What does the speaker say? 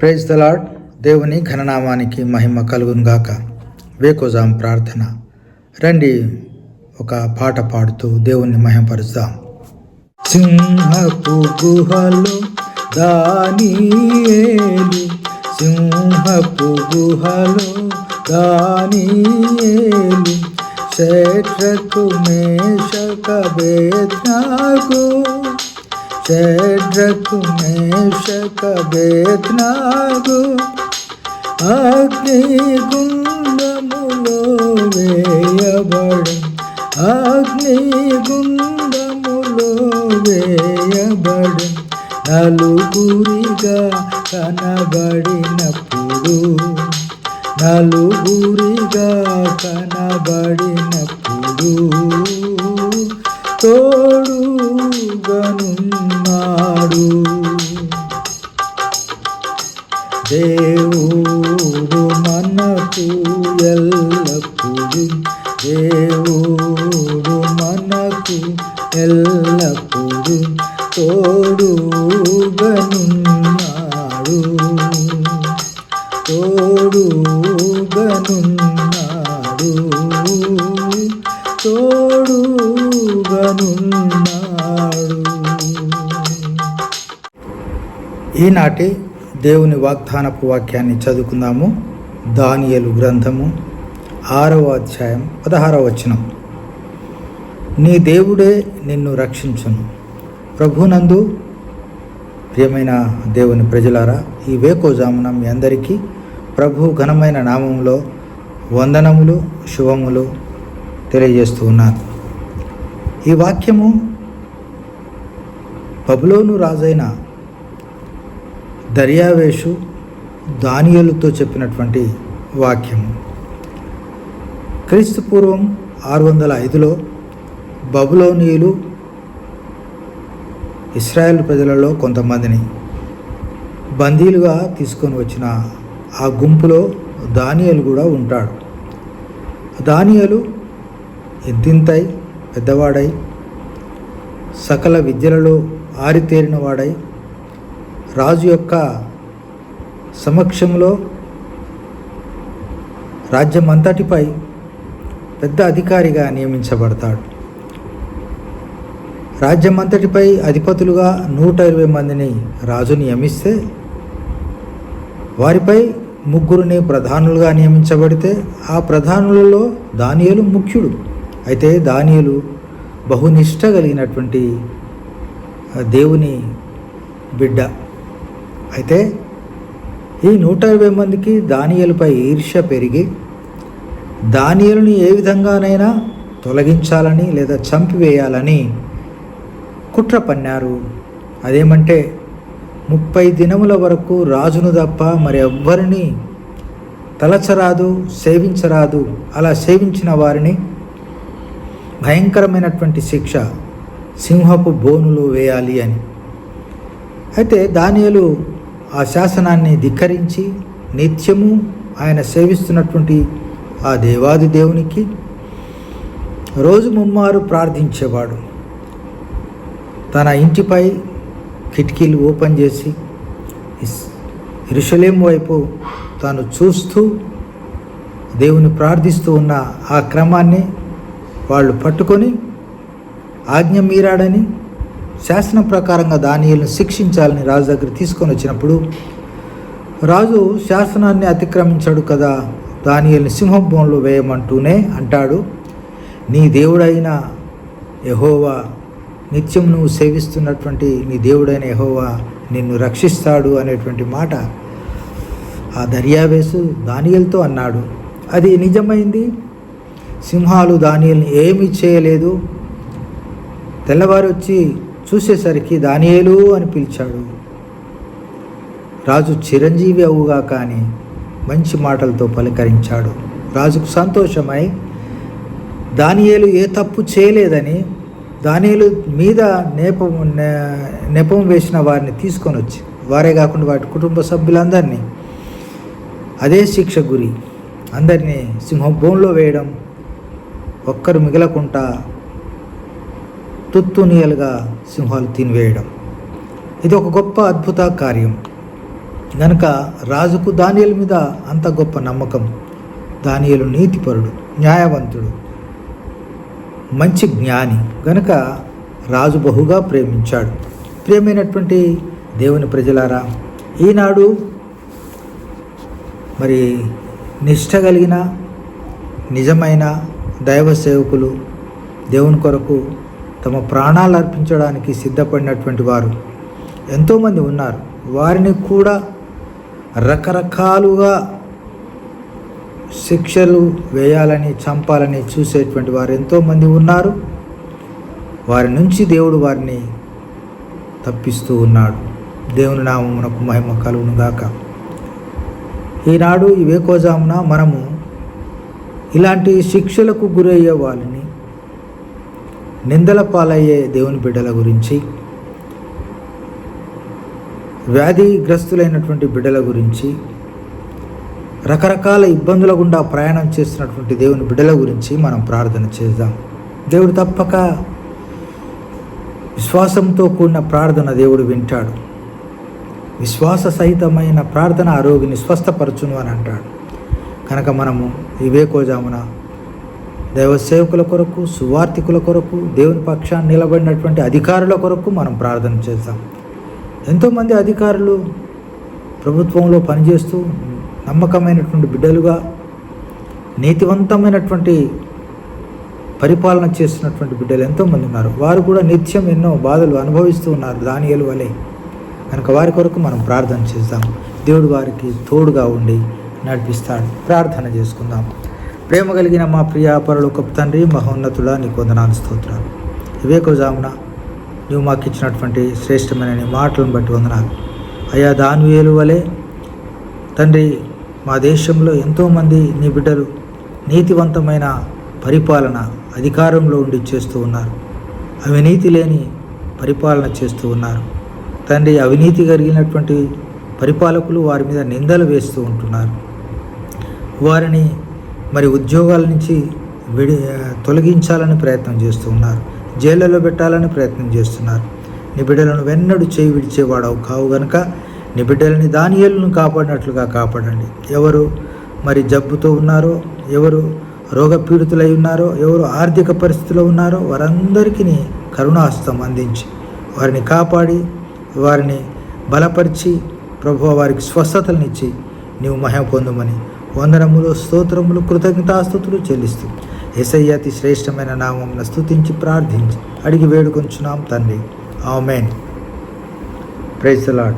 Praise the lord దేవుని ఘననామానికి మహిమ కలుగునుగాక వేకోజాం ప్రార్థన. రండి ఒక పాట పాడుతూ దేవుణ్ణి మహిమపరుస్తాం సింహపు గుహలు దానియేలు సింహపు గుహలు దానియేలు శేషకు మేషక బేత్నాగు షడ్రకు మేషక బేత్నాగు అగ్ని గుండములో వేయబడి అగ్ని గుండములో వేయబడి నలుగురిగా కనబడినప్పుడు నలుగురిగా కనబడినప్పుడు తోడుగనున్నాడు దేవుడు మనకు ఎల్లప్పుడు దేవుడు మనకు ఎల్లప్పుడు తోడుగనున్నాడు ఈనాటి దేవుని వాగ్దానపు వాక్యాన్ని చదువుకుందాము. దానియలు గ్రంథము ఆరవ అధ్యాయం పదహారవ వచనం. నీ దేవుడే నిన్ను రక్షించును. ప్రభునందు ప్రియమైన దేవుని ప్రజలారా ఈ వేకోజామున మీ అందరికీ ప్రభు ఘనమైన నామంలో వందనములు శుభములు తెలియజేస్తూ ఉన్నాను. ఈ వాక్యము బబులోను రాజైన దర్యావేషు దానియలుతో చెప్పినటువంటి వాక్యము క్రీస్తు పూర్వం ఆరు వందల ఐదులో బబులోనియులు ఇస్రాయేల్ ప్రజలలో కొంతమందిని బందీలుగా తీసుకొని వచ్చిన ఆ గుంపులో దానియలు కూడా ఉంటాడు. దానియలు ఎద్దింతై పెద్దవాడై సకల విద్యలలో ఆరితేరినవాడై రాజు యొక్క సమక్షంలో రాజ్యమంతటిపై పెద్ద అధికారిగా నియమించబడతాడు. రాజ్యమంతటిపై అధిపతులుగా నూట ఇరవై మందిని రాజు నియమిస్తే వారిపై ముగ్గురిని ప్రధానులుగా నియమించబడితే ఆ ప్రధానులలో దానియలు ముఖ్యుడు. అయితే దానియలు బహునిష్ట కలిగినటువంటి దేవుని బిడ్డ. అయితే ఈ నూట ఇరవై మందికి దానియలపై ఈర్ష్య పెరిగి దానియలను ఏ విధంగానైనా తొలగించాలని లేదా చంపివేయాలని కుట్ర పన్నారు. అదేమంటే ముప్పై దినముల వరకు రాజును తప్ప మరి ఎవ్వరిని తలచరాదు సేవించరాదు అలా సేవించిన వారిని భయంకరమైనటువంటి శిక్ష సింహపు బోనులు వేయాలి అని. అయితే దానియలు ఆ శాసనాన్ని ధిక్కరించి నిత్యము ఆయన సేవిస్తున్నటువంటి ఆ దేవాది దేవునికి రోజు ముమ్మారు ప్రార్థించేవాడు. తన ఇంటిపై కిటికీలు ఓపెన్ చేసి ఇరుషలేం వైపు తాను చూస్తూ దేవుని ప్రార్థిస్తూ ఉన్న ఆ క్రమాన్ని వాళ్ళు పట్టుకొని ఆజ్ఞ మీరాడని శాసనం ప్రకారంగా దానియులను శిక్షించాలని రాజు దగ్గర తీసుకొని వచ్చినప్పుడు రాజు శాసనాన్ని అతిక్రమించాడు కదా దానియల్ని సింహభవంలో వేయమంటూనే అంటాడు. నీ దేవుడైన యహోవా నిత్యం నువ్వు సేవిస్తున్నటువంటి నీ దేవుడైన యహోవా నిన్ను రక్షిస్తాడు అనేటువంటి మాట ఆ దర్యావేసు దానియలతో అన్నాడు. అది నిజమైంది? సింహాలు దానియల్ని ఏమీ చేయలేదు. తెల్లవారు వచ్చి చూసేసరికి దానియేలు అని పిలిచాడు. రాజు చిరంజీవి అవుగా కానీ మంచి మాటలతో పలకరించాడు. రాజుకు సంతోషమై దానియేలు ఏ తప్పు చేయలేదని దానియేలు మీద నేపం నెపం వేసిన వారిని తీసుకొని వచ్చి వారే కాకుండా వాటి కుటుంబ సభ్యులందరినీ అదే శిక్ష గురి అందరినీ సింహభూమిలో వేయడం ఒక్కరు మిగలకుండా తుత్తునియలుగా సింహాలు తినివేయడం. ఇది ఒక గొప్ప అద్భుత కార్యం. గనక రాజుకు దానియల మీద అంత గొప్ప నమ్మకం దానియలు నీతిపరుడు న్యాయవంతుడు మంచి జ్ఞాని గనుక రాజు బహుగా ప్రేమించాడు. ప్రేమైనటువంటి దేవుని ప్రజలారా ఈనాడు మరి నిష్ట కలిగిన నిజమైన దైవ సేవకులు దేవుని కొరకు తమ ప్రాణాలు అర్పించడానికి సిద్ధపడినటువంటి వారు. ఎంతోమంది ఉన్నారు. వారిని కూడా రకరకాలుగా శిక్షలు వేయాలని చంపాలని చూసేటువంటి వారు ఎంతోమంది ఉన్నారు. వారి నుంచి దేవుడు వారిని తప్పిస్తూ ఉన్నాడు. దేవుని నామమునకు మహిమ కలుగునుగాక. ఈనాడు ఈ వేకోజామున మనము ఇలాంటి శిక్షలకు గురయ్యే వాళ్ళని నిందల పాలయ్యే దేవుని బిడ్డల గురించి వ్యాధిగ్రస్తులైనటువంటి బిడ్డల గురించి రకరకాల ఇబ్బందుల గుండా ప్రయాణం చేస్తున్నటువంటి దేవుని బిడ్డల గురించి మనం ప్రార్థన చేద్దాం. దేవుడు తప్పక విశ్వాసంతో కూడిన ప్రార్థన దేవుడు వింటాడు. విశ్వాస సహితమైన ప్రార్థన ఆరోగిని స్వస్థపరచును అని అంటాడు. కనుక మనము ఈ వేకోజామున దైవ సేవకుల కొరకు సువార్థికుల కొరకు దేవుని పక్షాన్ని నిలబడినటువంటి అధికారుల కొరకు మనం ప్రార్థన చేద్దాం. ఎంతోమంది అధికారులు ప్రభుత్వంలో పనిచేస్తూ నమ్మకమైనటువంటి బిడ్డలుగా నీతివంతమైనటువంటి పరిపాలన చేస్తున్నటువంటి బిడ్డలు ఎంతోమంది ఉన్నారు. వారు కూడా నిత్యం ఎన్నో బాధలు అనుభవిస్తూ ఉన్నారు దానియలు వలె. కనుక వారి కొరకు మనం ప్రార్థన చేద్దాం. దేవుడు వారికి తోడుగా ఉండి నడిపిస్తాడు. ప్రార్థన చేసుకుందాం. ప్రేమ కలిగిన మా ప్రియ పరలోకపు తండ్రి మహోన్నతుడా నీకు వందనాలు స్తోత్రాలు. వివేకజామున నువ్వు మాకు ఇచ్చినటువంటి శ్రేష్టమైన నీ మాటలను బట్టి వందనాలు. అయా దానివేలు వలె తండ్రి మా దేశంలో ఎంతోమంది నీ బిడ్డలు నీతివంతమైన పరిపాలన అధికారంలో ఉండి చేస్తూ ఉన్నారు. అవినీతి లేని పరిపాలన చేస్తూ ఉన్నారు. తండ్రి అవినీతి కలిగినటువంటి పరిపాలకులు వారి మీద నిందలు వేస్తూ ఉంటున్నారు. వారిని మరి ఉద్యోగాల నుంచి విడి తొలగించాలని ప్రయత్నం చేస్తున్నారు. జైళ్ళలో జైళ్ళలో పెట్టాలని ప్రయత్నం చేస్తున్నారు. నీ బిడ్డలను వెన్నడు చేయి విడిచేవాడవు కావు గనుక నీ బిడ్డలని దానియలను కాపాడినట్లుగా కాపాడండి. ఎవరు మరి జబ్బుతో ఉన్నారో ఎవరు రోగపీడితులై ఉన్నారో ఎవరు ఆర్థిక పరిస్థితిలో ఉన్నారో వారందరికీ కరుణాస్తం అందించి వారిని కాపాడి వారిని బలపరిచి ప్రభు వారికి స్వస్థతలనిచ్చి నీవు మహిమ పొందమని వందనములు స్తోత్రములు కృతజ్ఞతాస్తుతులు చెల్లిస్తూ. ఎసయ్య అతి శ్రేష్టమైన నామం స్తుతించి ప్రార్థించి అడిగి వేడుకొంచున్నాం తండ్రి. ఆమెన్. Praise lord